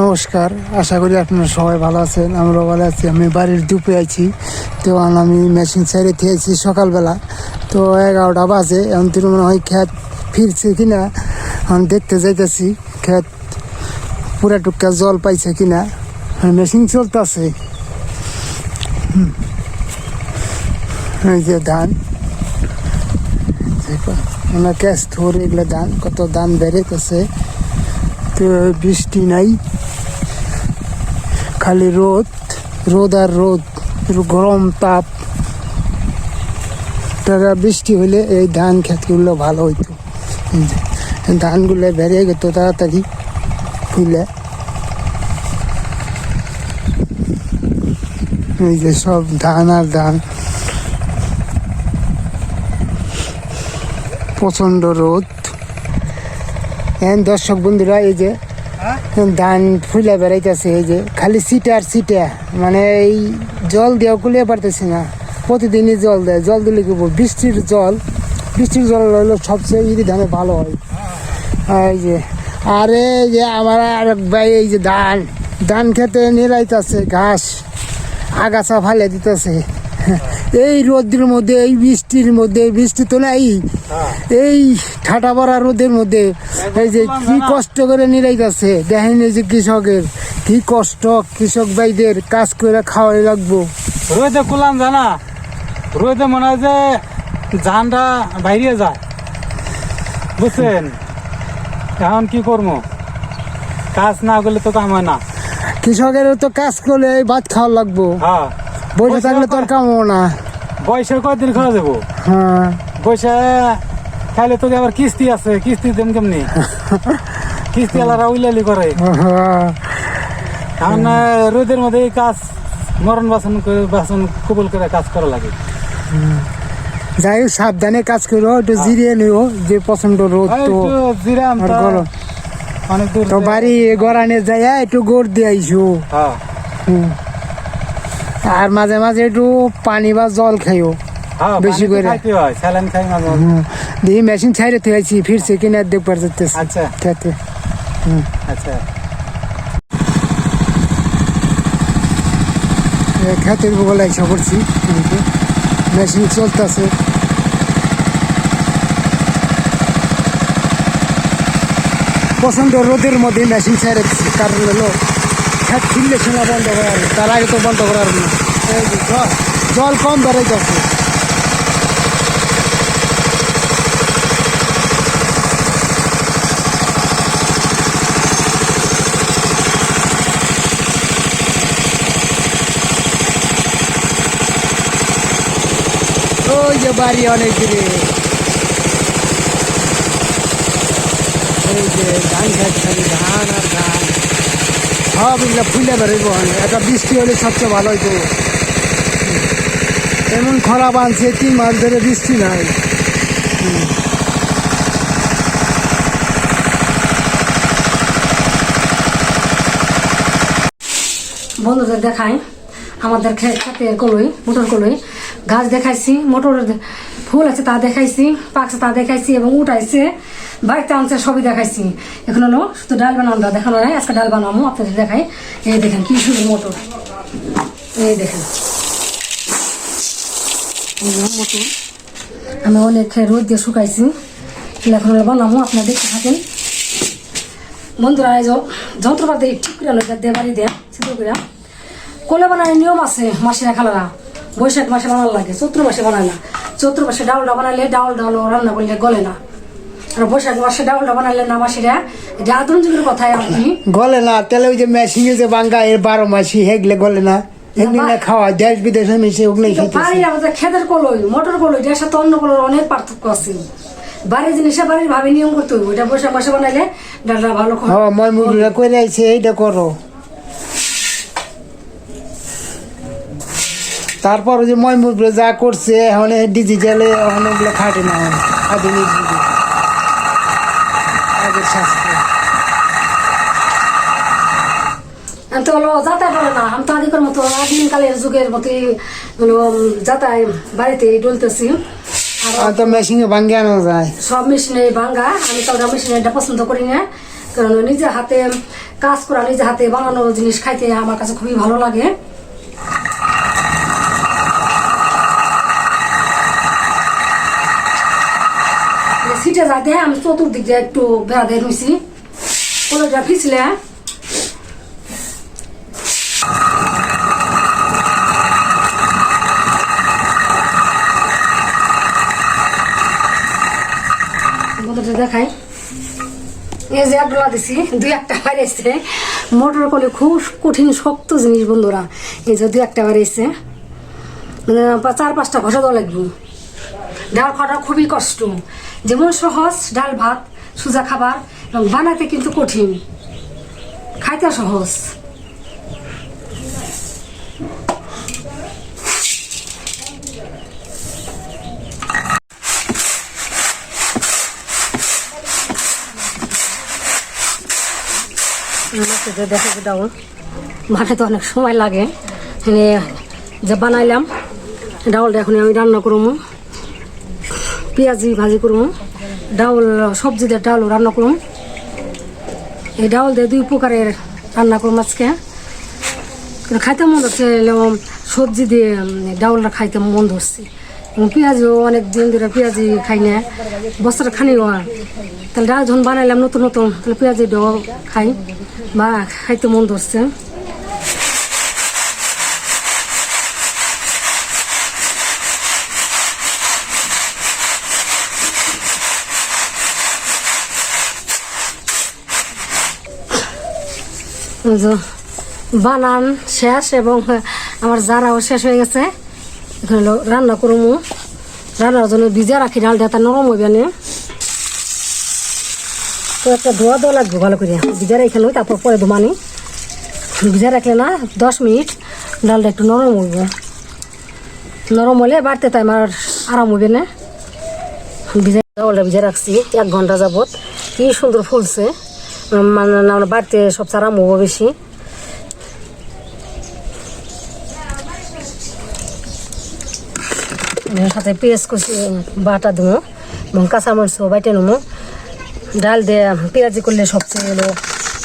নমস্কার, আশা করি আপনারা সবাই ভালো আছেন আমরা ভালো আছি। আমি বাড়ির দুপে আছি, তো আমি মেশিন সাইডে থেয়েছি সকালবেলা। তো এগারোটা বাজে, এখন তিনি মনে হয় খেত ফিরছে কিনা আমি দেখতে যাইতেছি খেত পুরা টুকা জল পাইছে কিনা। মেশিন চলতেছে। এই যে ধান। মানে ক্যাশ এগুলো ধান, কত ধান বেড়েতেছে। তো বৃষ্টি নাই, খালি রোদ রোদ আর রোদ গরম তাপ। টাকা বৃষ্টি হলে এই ধান ক্ষেতগুলো ভালো হইতো। ধানগুলো বেরিয়ে যেত তাড়াতাড়ি ফুলে। এই যে সব ধান আর ধান প্রচণ্ড রোদ। এখন দর্শক বন্ধুরা এই যে ধান ফুলে বেড়াইতেছে এই যে খালি সিটে আর সিটে মানে এই জল দেওয়া কুলিয়ে পারতেছি না। প্রতিদিনই জল দেয় জল দিলে কি বৃষ্টির জল বৃষ্টির জল হলো সবচেয়ে ইরি ধানে ভালো হয়। এই যে আরে এই যে আমার আরেক ভাই এই যে ধান ধান খেতে নিরাইতেছে ঘাস। আগাছা ফালে দিতেছে। এই রোদের মধ্যে, এই বৃষ্টির মধ্যে বৃষ্টি তো নাই। এই ঠাটা পড়া রোদের মধ্যে, এই যে কি কষ্ট করে নিরাইতেছে। দেখেন এই যে কৃষকের, কি কষ্ট, কৃষক ভাইদের কাজ করে খাওয়াই লাগবো। রোদে কুলাম জানা, রোদে মনে হয় যে ধানটা বাইরে যায়। বুঝছেন? এখন কি করব? কাজ না করলে তো কাম হয় না। কৃষকের তো কাজ করলে এই ভাত খাওয়া লাগবো। হ্যাঁ। বসে থাকলে তোর কামও না। বয়সে কয়দিন খাওয়া যাব? হ্যাঁ। বয়সে খাইলে তোকে আবার কিস্তি আছে কিস্তি দেন কেমনি? কিস্তি আলারা উইলালি করে। হ্যাঁ। এখন আহ, রোদের মধ্যে এই কাজ মরণ বাসন বাসন কবল করে কাজ করা লাগে। যাই হোক সাবধানে কাজ করো একটু জিরিয়ে নিও যে প্রচণ্ড রোদ তো জিরাম গরম। অনেক দূর তো বাড়ি গড়ানে যাই একটু গোড় দিয়ে আইসো। হ্যাঁ। আর মাঝে মাঝে একটু পানি বা জল খাইও হ্যাঁ বেশি করে। দিয়ে মেশিন ছাইরে থুয়েছি ফিরছে কিনা দেখবার যেতেছে আচ্ছা। খেতে। আচ্ছা। খেতের বগলে ইচ্ছা করছি মেশিন চলতেছে। প্রচণ্ড রোদের মধ্যে মেশিন ছেড়ে দিচ্ছে কারণ হলো খেত ফিরলে সময় বন্ধ করার, তার আগে তো বন্ধ করার না। জল কম বেড়ে যাচ্ছে বাড়ি অনেক দূরে এই যে ধান খেত ধান আর ধান সব এগুলো ফুলে বেরোইব একটা বৃষ্টি হলে সবচেয়ে ভালো হইতো এমন খরা বানছে তিন মাস ধরে বৃষ্টি নাই বন্ধুদের দেখাই আমাদের খে- ক্ষেতের কলই মোটর কলই গাছ দেখাইছি মোটরের দে- ফুল আছে তা দেখাইছি পাকছে তা দেখাইছি এবং উঠাইছে বাড়িতে আনছে, সবই দেখাইছি। এখন হলো শুধু ডাল বানানো দেখানো নাই, আজকে ডাল বানাবো আপনাদের দেখাই। এই দেখেন, কি সুন্দর মোটর। এই দেখেন। মোটর। আমি অনেক রোদ দিয়ে শুকাইছি। এখন হলো বানাবো আপনারা দেখতে থাকেন। বন্ধুরা, এই যন্ত্রপাতি ঠিক করে দিয়ে বাড়ি দেয়া ছিদ্র করে। কোলে বানায় নিয়ম আছে মাসিরা খালারা বৈশাখ মাসে বানানো লাগে, চৈত্র মাসে বানায় না। চৈত্র মাসে ডাউলটা বানালে ডাউল ডাউল রান্না করলে গলে না। আর বৈশাখ মাসে এটা যুগের কথাই আপনি। গলে না তাহলে ওই যে মেশিনে যে বাঙ্গা এর বারো মাসি হেগলে গলে না। এমনি না খাওয়া দেশ বিদেশে মিশে ওগুলোই তো খাইতেছে বাড়ির আমাদের খেতের কলই মোটর কলই এটার সাথে অন্য কলর অনেক পার্থক্য আছে। বাড়ির জিনিসে বাড়ির ভাবে নিয়ম করতে হবে ওইটা বৈশাখ মাসে বানাইলে ডালটা ভালো খাওয়া হ্যাঁ মই মুরগুলা করে আইছে এইটা করো। তারপর ওই যে যা করছে এখন ডিজিটালে এখন ওগুলো খাটে না আধুনিক যুগে স্বাস্থ্য আমি তো হলো যাতাই পারে না। আমি তো আগেকার মতো আদিমকালের যুগের মতো হলো যাতাই বাড়িতে ডলতেছি আর তো মেশিনে ভাঙ্গে যায়। সব মেশিনে ভাঙ্গা। আমি তো ওটা মেশিনেটা পছন্দ করি না। কারণ নিজে হাতে কাজ করা নিজে হাতে বানানো জিনিস খাইতে আমার কাছে খুবই ভালো লাগে। সিটে যাতে আমি চতুর্দিক দিয়ে একটু বেড়া দিয়ে রুইছি। কোনোটা ফিসলে দেখাই। এই যে এক ডলা দিছি, দুই একটা বাড়িয়েছে মোটর কলে খুব কঠিন, শক্ত জিনিস বন্ধুরা। এই যে দুই একটা বাড়িয়েছে মানে চার পাঁচটা ঘষা দেওয়া লাগবে। ডাল খাওয়াটা খুবই কষ্ট। যেমন সহজ, ডাল ভাত, সুজা খাবার এবং বানাতে কিন্তু কঠিন। খাইতে সহজ। দেখো ডাউল। বানাতে অনেক সময় লাগে। যে বানাইলাম, ডাউলটা এখন আমি রান্না করব। পেঁয়াজি ভাজি করব, ডাউল, সবজি দিয়ে ডাউল রান্না করুম এই ডাউল দিয়ে দুই প্রকারের রান্না করুম আজকে। কিন্তু খাইতে মন ধরছে সবজি দিয়ে ডাউলটা খাইতে মন ধরছে। পেঁয়াজও অনেক দিন ধরে পেঁয়াজি খাই না। বছর খানিও তাহলে ডাল যখন বানাইলাম নতুন নতুন, তাহলে পেঁয়াজি ডাল খাই। বা খাইতে মন ধরছে। বানান শেষ এবং আমার জারাও শেষ হয়ে গেছে। এখন রান্না করব রান্নার জন্য ভিজা রাখি, ডালটা তা নরম হইবে না। তো একটা ধোয়া দেওয়া লাগবে ভালো করে। ভিজা রেখে নই তারপর পরে ধোমানি ভিজা রাখলে না দশ মিনিট ডালটা একটু নরম হইব। নরম হলে বাড়তে তাই আমার আরাম হইবে না। ভিজা ভিজা রাখছি, এক ঘণ্টা যাবত কি সুন্দর ফুলছে। মানে না বাড়তে সবচেয়ে আরাম হব বেশি। সাথে পেঁয়াজ কষি বাটা দেবো এবং কাঁচামরিচও বাইটে নেব ডাল দিয়ে পেঁয়াজি করলে সবচেয়ে হলো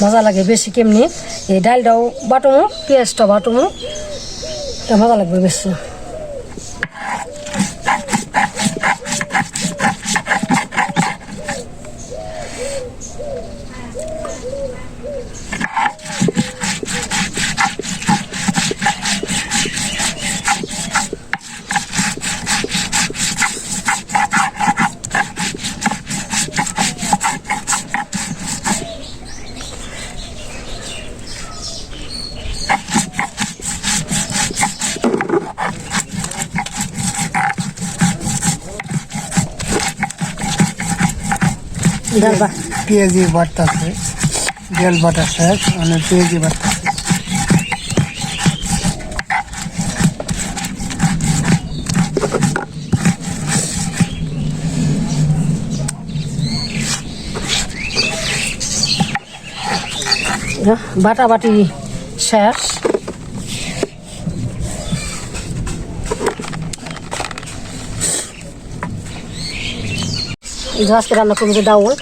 মজা লাগে বেশি কেমনি। এই ডালটাও বাটমো পেঁয়াজটা বাটমো। মজা লাগবে বেশি। ডাল বা পেঁয়াজি বাটতেছে ডাল বাটা শেষ মানে পেঁয়াজি বাটা। বাটি শেষ আজকে রান্না করব যে ডাউল।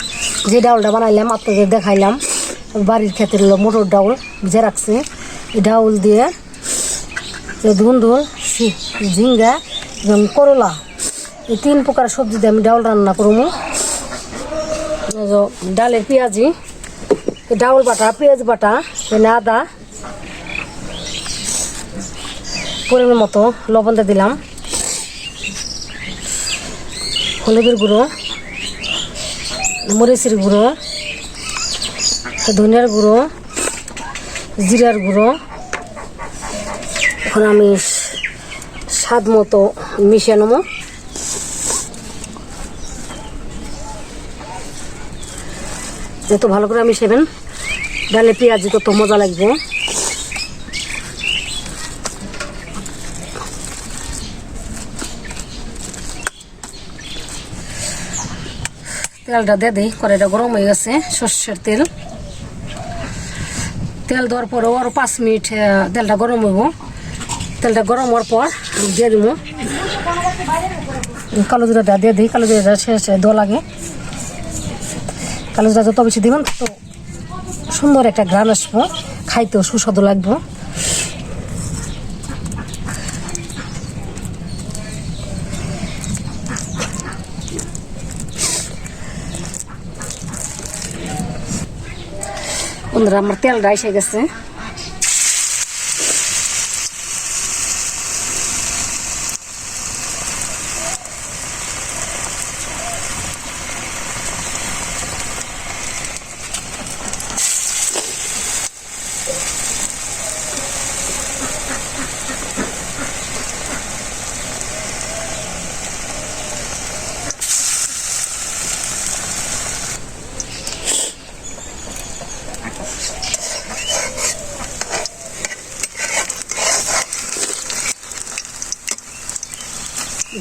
যে ডাউলটা বানাইলাম, আপনাদের দেখাইলাম। বাড়ির ক্ষেত্রে হলো মোটর ডাউল ভিজে রাখছি। ডাউল দিয়ে ধুন্দুল ঝিঙ্গা এবং করলা, এই তিন প্রকার সবজি দিয়ে আমি ডাউল রান্না করব। ডালের পেঁয়াজি ডাউল বাটা, পেঁয়াজ বাটা, এনে আদা, পরিমাণ মতো লবণ দিয়ে দিলাম। হলুদের গুঁড়ো, মরিচের গুঁড়ো ধনিয়ার গুঁড়ো, জিরার গুঁড়ো। এখন আমি স্বাদ মতো মিশিয়ে নেব। যত ভালো করে আমি মিশাবেন, ডালে পেঁয়াজি কত মজা লাগবে। তেলটা দিয়ে দিই, কড়াইটা গরম হয়ে গেছে, সর্ষের তেল। তেল দেওয়ার পর আরও পাঁচ মিনিট তেলটা গরম হইব। তেলটা গরম হওয়ার পর দিয়ে দিব। কালো জিরাটা দিয়ে দিই, কালো জিরাটা শেষ দো লাগে। কালো জিরা যত বেশি দিবেন, তত সুন্দর একটা গ্রান আসব, খাইতেও সুস্বাদু লাগবে। বন্ধুরা আমার তেলটা এসে গেছে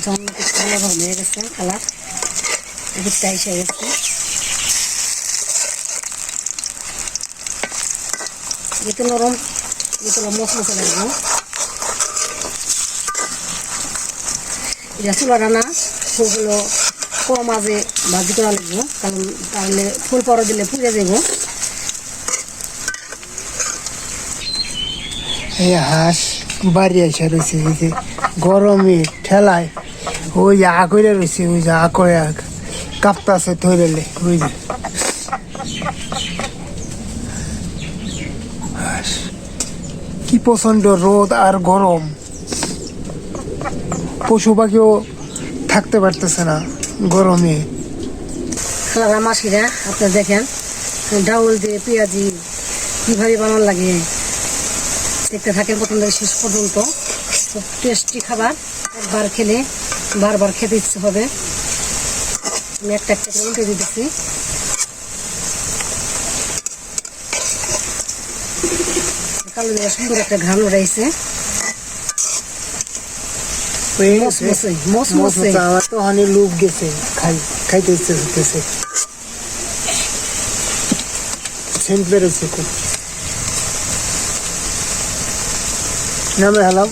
জন্মটা ভালোভাবে হয়ে গেছে কালার যেতে নরম যেতে মশ মশা লাগবে এটা চুলা রান্না ফুলগুলো কম মাঝে ভাজি করা কারণ তাহলে ফুল পরে দিলে পুড়ে যাব এই হাঁস বাড়ি এসে গরমে ঠেলায় ওই যে আ করে রয়েছে ওই যে আ যে হাঁস। কি প্রচণ্ড রোদ আর গরম। পশু পাখিও থাকতে পারতেছে না গরমে। মাসিরা আপনি দেখেন, ডাউল দিয়ে পেঁয়াজি কীভাবে বানান লাগে। দেখতে থাকেন প্রথম থেকে শেষ পর্যন্ত। খুব টেস্টি খাবার, একবার খেলে বারবার খেতে ইচ্ছে হবে। আমি একটা একটা করে উল্টে দিতেছি। কালো জিরা সুন্দর একটা মসমসে। মসমসে, আমার তো অনেক লোক গেছে খাই খাইতে ইচ্ছে হতেছে সেন্ট বেরোচ্ছে খুব। নামে হলাম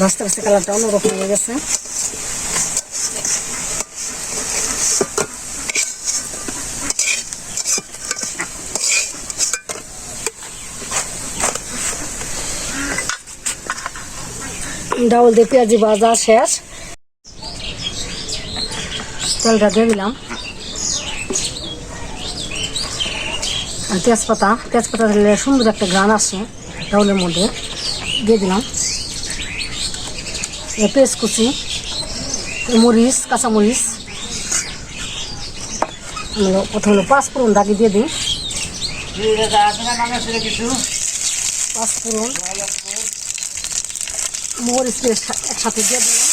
ভাজতে ভাজতে কালারটা অন্যরকম হয়ে গেছে। ডাউল দিয়ে পেঁয়াজি ভাজা শেষ। তেলটা দিয়ে দিলাম। তেজপাতা তেজপাতা দিলে সুন্দর একটা গান আসে ডাউলের মধ্যে। দিয়ে দিলাম। পেস্ট কুচি, মরিচ কাঁচা মরিচ আমরা প্রথমে পাঁচ ফোড়ন দাগি দিয়ে দিই। পাঁচ ফোড়ন মরিচ একসাথে দিয়ে দিলাম।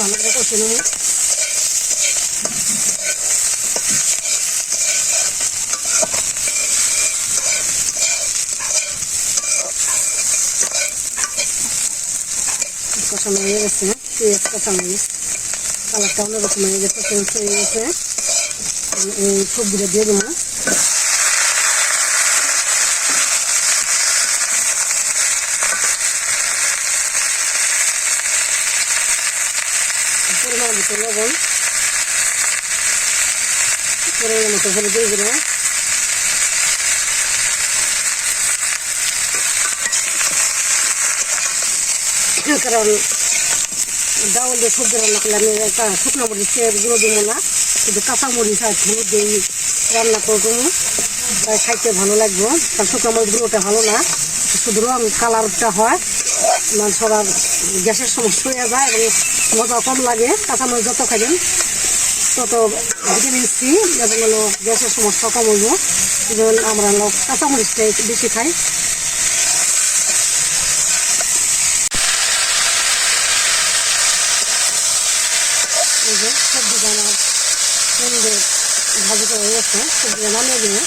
ভালো করে কষে নেব কষানো হয়ে গেছে। পেঁয়াজ কাঁচামরিচ কালারটা অন্যরকম হয়ে গেছে চেঞ্জ হয়ে গেছে। এই সবজিটা দিয়ে দেবো পরিমাণ মতো লবণ। পরিমাণ মতো হলুদ দিয়ে দেবো কারণ ডাউল দিয়ে সবজি রান্না করলে আমি একটা শুকনো মরিচের গুঁড়ো দেবো না শুধু কাঁচা মরিচ আর হলুদ দিয়ে রান্না করব তাই খাইতে ভালো লাগবে কারণ শুকনো মরিচ গুঁড়োটা ভালো না। শুধু রং কালারটা হয় মানে সবার গ্যাসের সমস্যা হয়ে যায় এবং মজা কম লাগে, কাঁচা মরিচ যত খাবেন তত ভিটামিন সি এবং হলো গ্যাসের সমস্যা কম হইব আমরা হলো কাঁচা মরিচটাই বেশি খাই হয়ে গেছে সেগুলো নামিয়ে দেবো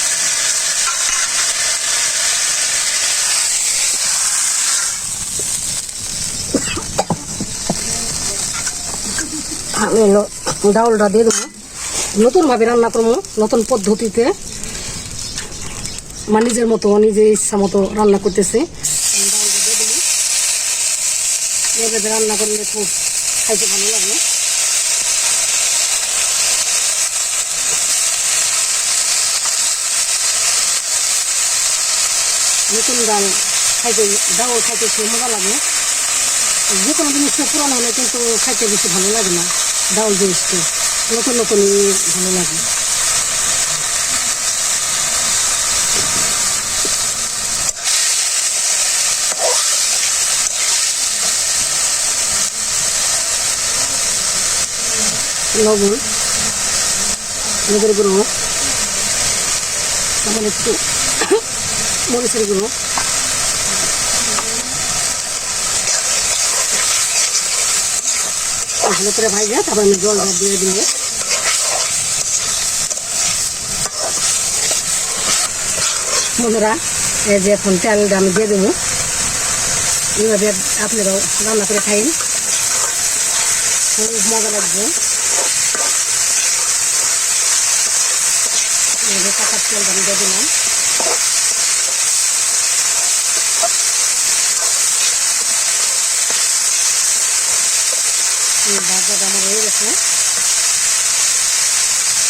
আমি ডাউলটা দিয়ে দেবো। নতুনভাবে রান্না করব। নতুন পদ্ধতিতে। আমার নিজের মতো নিজের ইচ্ছা মতো রান্না করতেছি। রান্না করলে খুব খাইতে ভালো লাগে। নতুন ডাল খাইতে ডাউল খাইতে খুব মজা লাগে। যে কোনো জিনিসটা পুরানো হলে কিন্তু খাইতে বেশি ভালো লাগে না ডাউল জিনিসটা। নতুন নতুনই ভালো লাগে। লবণ হলুদের গুঁড়ো তারপর একটু মরিচের গুঁড়ো ভালো করে ভাইজা তারপর আমি জল দিয়ে দিলে বন্ধুরা, এই যে এখন তেলটা আমি দিয়ে দেবো। এইভাবে আপনারাও রান্না করে খাইন। খুব মজা লাগবে। এই তেলটা আমি দিয়ে দিলাম। ভাজাটা আমার হয়ে গেছে।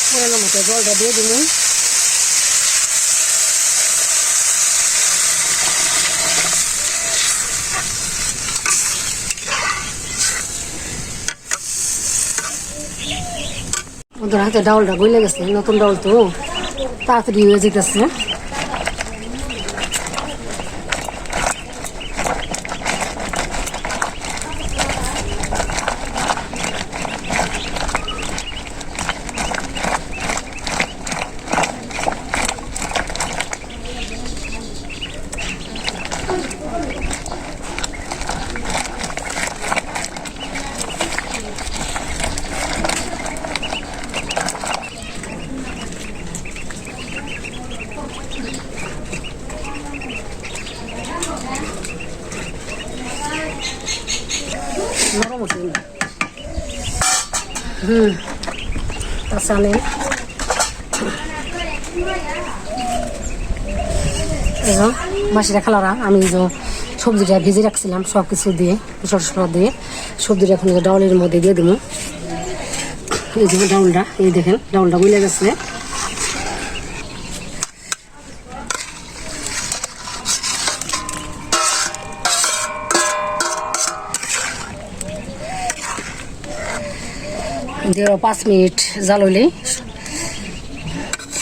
পুরানো মতো জলটা দিয়ে দিলাম ওদের হাতে ডাউলটা গলে গেছে, নতুন ডাউল তো। তাড়াতাড়ি হয়ে যেতেছে। নরম গেল হুম এই যে মাসিরা খালারা, আমি যে সবজিটা ভেজে রাখছিলাম সব কিছু দিয়ে টসলা দিয়ে সবজিটা এখন ডাউলের মধ্যে দিয়ে দেবো এই যে, ডাউলটা, এই দেখেন, ডাউলটা গলে গেছে। দিয়ে পাঁচ মিনিট জাল হইলে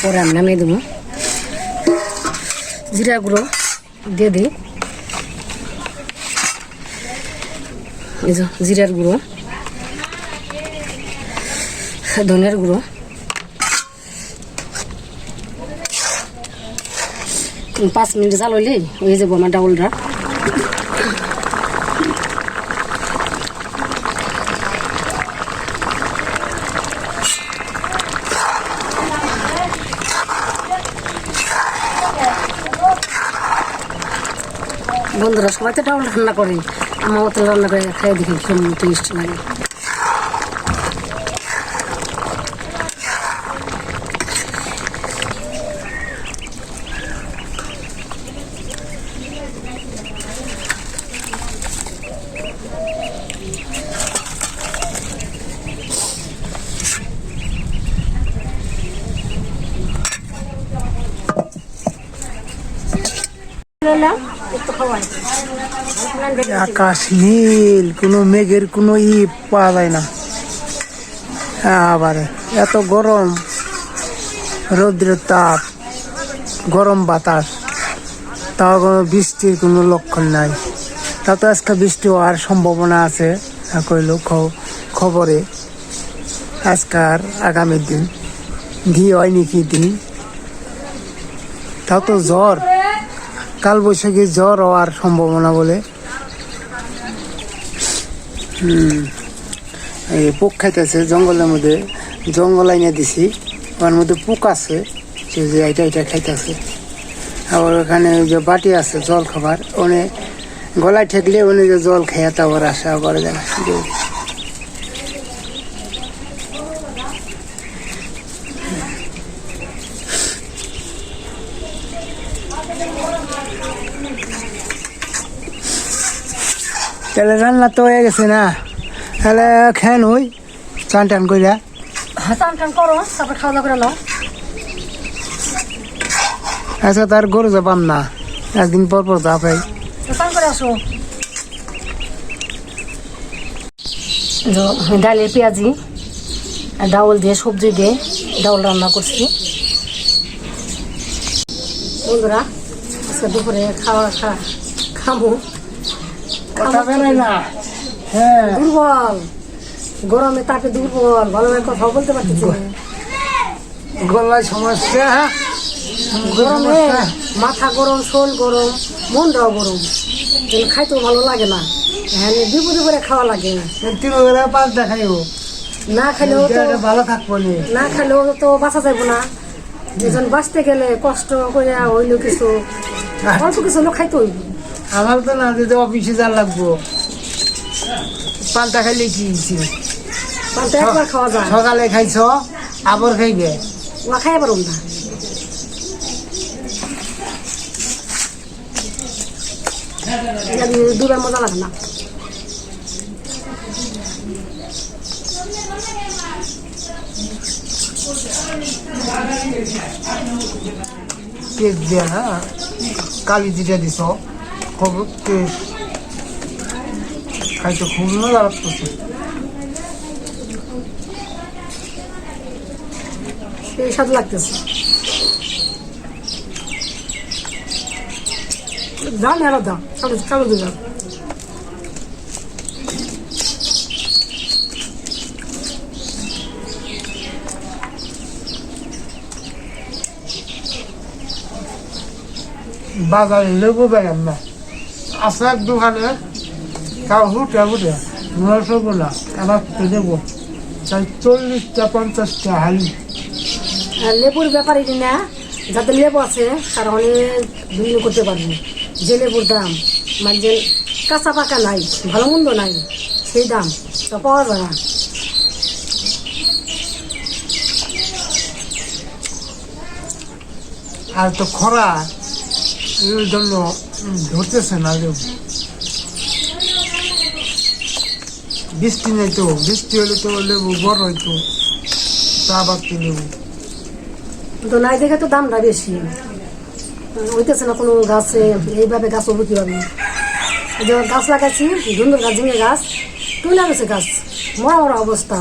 পরে আমি নামিয়ে দেবো। জিরা গুঁড়ো দিয়ে দিই। জিরার গুঁড়ো, ধনের গুঁড়ো। পাঁচ মিনিট জাল হইলে হয়ে যাব আমার ডাউলটা। বন্ধুরা, সবাই তো ডাউল রান্না করে। আমার মতো রান্না করে খাই দেখি, কেমন টেস্ট লাগে। আকাশ নীল, কোনো মেঘের কোনো ই পাওয়া যায় না। আবার, এত গরম, রৌদ্রের তাপ, গরম বাতাস, তাও কোনো বৃষ্টির কোনো লক্ষণ নাই। তা তো আজকে বৃষ্টি হওয়ার সম্ভাবনা আছে, কইল খবরে। আজকার আগামী দিন, ঘি হয় নাকি দিন? তাও তো জ্বর। কাল বৈশাখী জ্বর হওয়ার সম্ভাবনা বলে। এই পোক খাইতেছে জঙ্গলের মধ্যে, জঙ্গল আইনে দিছি, ওর মধ্যে পোক আছে সে যে এটা এটা খাইতেছে। আবার ওখানে ওই যে বাটি আছে জল খাবার, ওনে গলায় ঠেকলে উনি যে জল খেয়ে তারপর আসে, আবার যায়। তাহলে রান্না তো হয়ে গেছে না। তাহলে খেন হই চান টান কইরা। হ্যাঁ চান টান করো তারপর খাওয়া দাওয়া করে নাও। আচ্ছা তার গরু যাবাম না একদিন পর পর যা পাই। তো চান করে আসো। তো ডালের পেঁয়াজি ডাউল দিয়ে সবজি দিয়ে ডাউল রান্না করছি। বন্ধুরা আজকে দুপুরে খাওয়া খা খাব কথা বেরোয় না। হ্যাঁ। দুর্বল। গরমে তাকে দুর্বল। ভালোভাবে কথা বলতে পারতেছি। গলায় সমস্যা। গরমে মাথা গরম শোল গরম মনটাও গরম। কিন্তু খাইতেও ভালো লাগে না। হ্যাঁ বিপদে করে খাওয়া লাগে তিন বেলা পাঁচটা না খেলেও তো ভালো থাকব নি। খেলেও তো বাঁচা যাব না। যেজন বাঁচতে গেলে কষ্ট করে হইল কিছু। অল্প কিছু লোক খাইতে হইব। আমার তো না দিতে অফিসে যা লাগবো। পান্তা খাইলে কি একবার খাওয়া যায়। সকালে খাইছ আবার খাইবে? ওয়া খাই পারুম না। মজা লাগে না। দিয়ে না কালি যেটা দিছ। খুব টেস্ট খাইতে খুব মজা লাগতেছে এই স্বাদ লাগতেছে। দাম আলাদা চালু চালু দিলাম বাজারে লেবু বেড়াম না। এক দোকানে হুটে হুটে রসগোল্লা আবার তো দেবো তাই চল্লিশটা পঞ্চাশটা হালি। লেবুর ব্যাপারে না যাদের লেবু আছে তারা অনেক বিনিয়োগ করতে পারবে যে লেবুর দাম মানে যে কাঁচা পাকা নাই ভালো মন্দ নাই সেই দাম তা পাওয়া যায় না আর তো খরা জন্য ধরতেছে না লেবু বৃষ্টি নেই তো বৃষ্টি হলে তো লেবু বড় হইতো চা বাগতি লেবু তো নাই দেখে তো দামটা বেশি হইতেছে না কোনো গাছে এইভাবে গাছ হব কীভাবে এই যে গাছ লাগাইছি ধুন্দুর গাছ ঝিঙে গাছ টুলে গেছে গাছ মরা মরা অবস্থা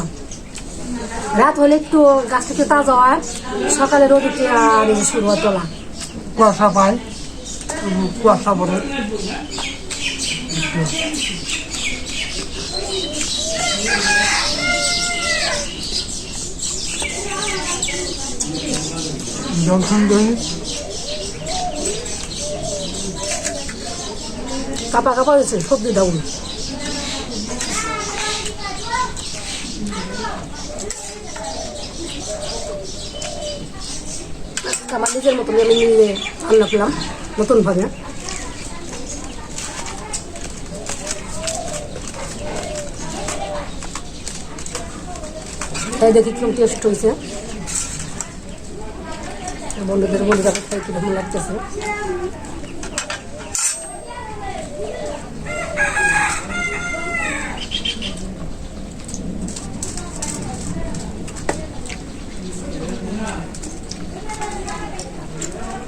রাত হলে একটু গাছ একটু তাজা হয় সকালে রোদ উঠে আর যে শুরু হয় তোলা কুয়াশা পায় কুয়াশা পড়ে। জনসন কাপা কাপা হয়েছে, সবজি ডাউন আমার নিজের মতন আমি নিয়ে রান্না করলাম। নতুনভাবে তাই দেখি কীরকম টেস্ট হয়েছে বন্ধুদের বন্ধুরা খাই কীরকম লাগতেছে।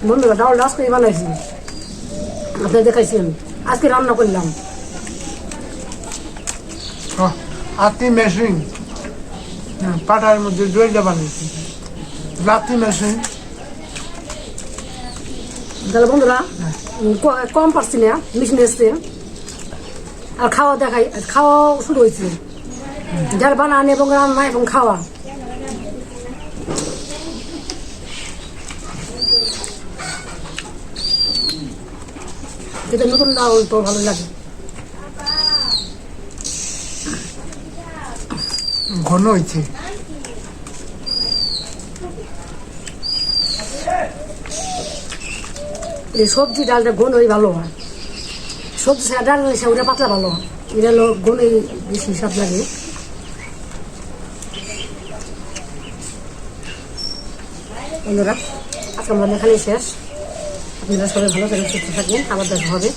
বন্ধুরা ডাউল আজকে বানাইছি আপনি দেখাইছি আমি। আজকে রান্না করলাম। আতি মেশিন। পাটার মধ্যে দইটা বানিয়েছি লাতি মেশিন। তাহলে বন্ধুরা ক- কম পারছি না মিশিয়ে এসছে। আর খাওয়া দেখাই খাওয়া শুরু হয়েছে যার বানান এবং রান্না এবং খাওয়া। যেটা নতুন ডাউল তো ভালো লাগে। ঘন হয়েছে। এই সবজি ডালটা ঘনই ভালো হয়। সবজি ডাল সে ওটা পাতলা ভালো হয়। এটা ঘনই বেশি স্বাদ লাগে। বন্ধুরা আজকে আমাদের এখানেই শেষ। আপনারা সবাই ভালো থাকেন সুস্থ থাকবেন আবার দেখা হবে।